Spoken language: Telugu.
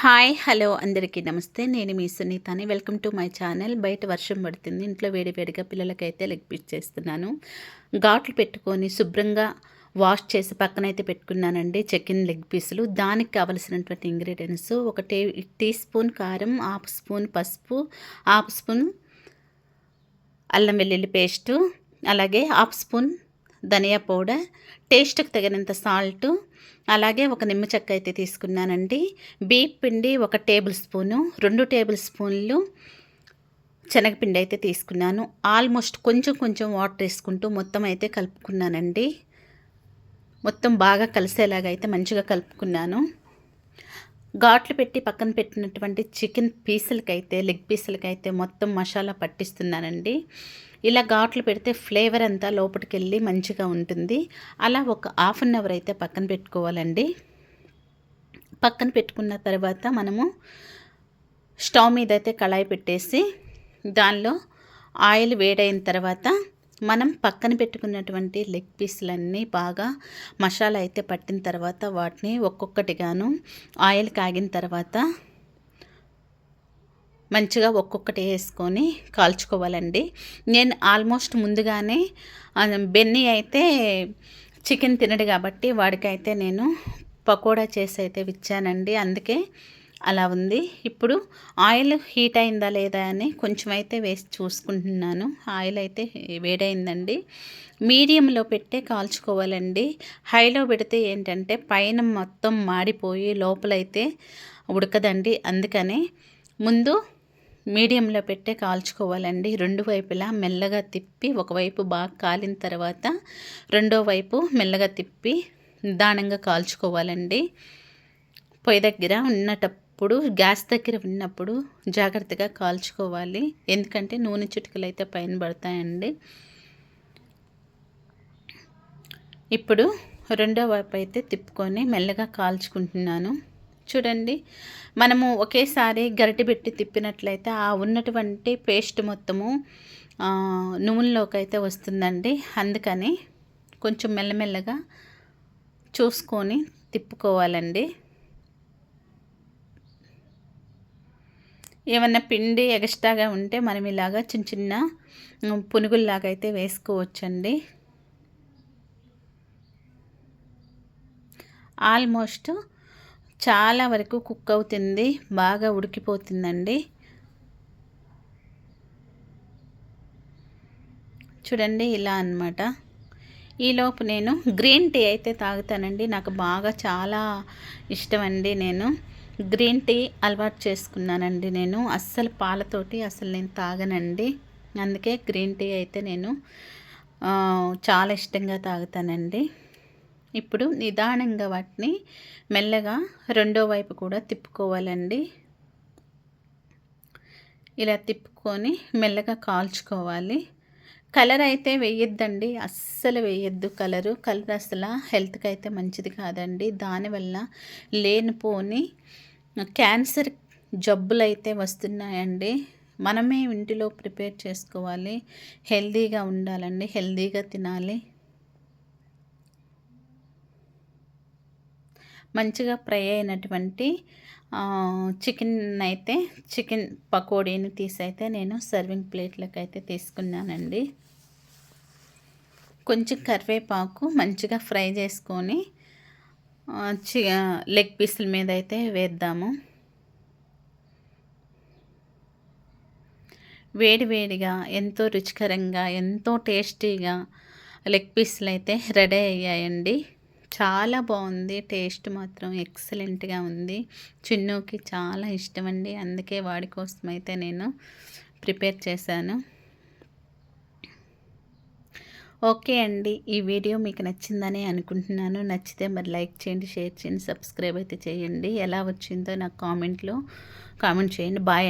హాయ్ హలో అందరికీ నమస్తే. నేను మీ సునీతాని. Welcome to my channel. బయట వర్షం పడుతుంది. ఇంట్లో వేడి వేడిగా పిల్లలకైతే లెగ్ పీస్ చేస్తున్నాను. ఘాట్లు పెట్టుకొని శుభ్రంగా వాష్ చేసి పక్కనైతే పెట్టుకున్నానండి చికెన్ లెగ్ పీసులు. దానికి కావలసినటువంటి ఇంగ్రీడియంట్స్ ఒక టీ టీ స్పూన్ కారం హాఫ్ స్పూన్ పసుపు హాఫ్ స్పూన్ అల్లం వెల్లుల్లి పేస్టు అలాగే హాఫ్ స్పూన్ ధనియా పౌడర్ టేస్ట్కి తగినంత సాల్టు అలాగే ఒక నిమ్మ చెక్క అయితే తీసుకున్నానండి. బీప్ పిండి ఒక టేబుల్ స్పూను రెండు టేబుల్ స్పూన్లు శనగపిండి అయితే తీసుకున్నాను. ఆల్మోస్ట్ కొంచెం కొంచెం వాటర్ వేసుకుంటూ మొత్తం అయితే కలుపుకున్నానండి. మొత్తం బాగా కలిసేలాగా అయితే మంచిగా కలుపుకున్నాను. ఘాట్లు పెట్టి పక్కన పెట్టినటువంటి చికెన్ పీసులకైతే లెగ్ పీసులకైతే మొత్తం మసాలా పట్టిస్తున్నానండి. ఇలా ఘాట్లు పెడితే ఫ్లేవర్ అంతా లోపలికి వెళ్ళి మంచిగా ఉంటుంది. అలా ఒక హాఫ్ అన్ అవర్ అయితే పక్కన పెట్టుకోవాలండి. పక్కన పెట్టుకున్న తర్వాత మనము స్టవ్ మీద అయితే కళాయి పెట్టేసి దానిలో ఆయిల్ వేడైన తర్వాత మనం పక్కన పెట్టుకున్నటువంటి లెగ్ పీసులన్నీ బాగా మసాలా అయితే పట్టిన తర్వాత వాటిని ఒక్కొక్కటిగాను ఆయిల్ కాగిన తర్వాత మంచిగా ఒక్కొక్కటి వేసుకొని కాల్చుకోవాలండి. నేను ఆల్మోస్ట్ ముందుగానే బెన్నీ అయితే చికెన్ తినడు కాబట్టి వాడికైతే నేను పకోడా చేసి అయితే ఇచ్చానండి అందుకే అలా ఉంది. ఇప్పుడు ఆయిల్ హీట్ అయిందా లేదా అని కొంచెం అయితే వేసి చూసుకుంటున్నాను. ఆయిల్ అయితే వేడైందండి. మీడియంలో పెట్టే కాల్చుకోవాలండి. హైలో పెడితే ఏంటంటే పైన మొత్తం మాడిపోయి లోపలైతే ఉడకదండి. అందుకని ముందు మీడియంలో పెట్టే కాల్చుకోవాలండి. రెండు వైపులా మెల్లగా తిప్పి ఒకవైపు బాగా కాలిన తర్వాత రెండో వైపు మెల్లగా తిప్పి నిదానంగా కాల్చుకోవాలండి. పొయ్యి దగ్గర ఇప్పుడు గ్యాస్ దగ్గర ఉన్నప్పుడు జాగ్రత్తగా కాల్చుకోవాలి. ఎందుకంటే నూనె చిటుకలు అయితే పైన పడతాయండి. ఇప్పుడు రెండో వైపు అయితే తిప్పుకొని మెల్లగా కాల్చుకుంటున్నాను. చూడండి మనము ఒకేసారి గరిటె పెట్టి తిప్పినట్లయితే ఆ ఉన్నటువంటి పేస్ట్ మొత్తము నూనెలోకి అయితే వస్తుందండి. అందుకని కొంచెం మెల్లమెల్లగా చూసుకొని తిప్పుకోవాలండి. ఏమన్నా పిండి ఎక్స్ట్రాగా ఉంటే మనం ఇలాగా చిన్న చిన్న పునుగుల్లాగా అయితే వేసుకోవచ్చండి. ఆల్మోస్ట్ చాలా వరకు కుక్ అవుతుంది బాగా ఉడికిపోతుందండి. చూడండి ఇలా అనమాట ఈలోపు నేను గ్రీన్ టీ అయితే తాగుతానండి నాకు బాగా చాలా ఇష్టం అండి నేను. గ్రీన్ టీ అలవాటు చేసుకున్నానండి నేను. అస్సలు పాలతోటి అసలు నేను తాగనండి. అందుకే గ్రీన్ టీ అయితే నేను చాలా ఇష్టంగా తాగుతానండి. ఇప్పుడు నిదానంగా వాటిని మెల్లగా రెండో వైపు కూడా తిప్పుకోవాలండి. ఇలా తిప్పుకొని మెల్లగా కాల్చుకోవాలి. కలర్ అయితే వేయొద్దండి. అస్సలు వేయొద్దు కలరు. కలర్ అసలు హెల్త్కి అయితే మంచిది కాదండి. దానివల్ల లేనిపోని క్యాన్సర్ జబ్బులు అయితే వస్తున్నాయండి. మనమే ఇంటిలో ప్రిపేర్ చేసుకోవాలి. హెల్తీగా ఉండాలండి. హెల్తీగా తినాలి. మంచిగా ఫ్రై అయినటువంటి చికెన్ అయితే చికెన్ పకోడీని తీసైతే నేను సర్వింగ్ ప్లేట్లకు అయితే తీసుకున్నానండి. కొంచెం కరివేపాకు మంచిగా ఫ్రై చేసుకొని లెగ్ పీసుల మీద అయితే వేద్దాము వేడివేడిగా ఎంతో రుచికరంగా ఎంతో టేస్టీగా లెగ్ పీసులు అయితే రెడీ అయ్యాయండి. చాలా బాగుంది. టేస్ట్ మాత్రం ఎక్సలెంట్గా ఉంది. చిన్నుకి చాలా ఇష్టం అండి అందుకే వాడి కోసం అయితే నేను ప్రిపేర్ చేశాను. ఓకే అండి. ఈ వీడియో మీకు నచ్చిందని అనుకుంటున్నాను. నచ్చితే మరి లైక్ చేయండి షేర్ చేయండి సబ్స్క్రైబ్ అయితే చేయండి. ఎలా వచ్చిందో నాకు కామెంట్లో కామెంట్ చేయండి. బాయ్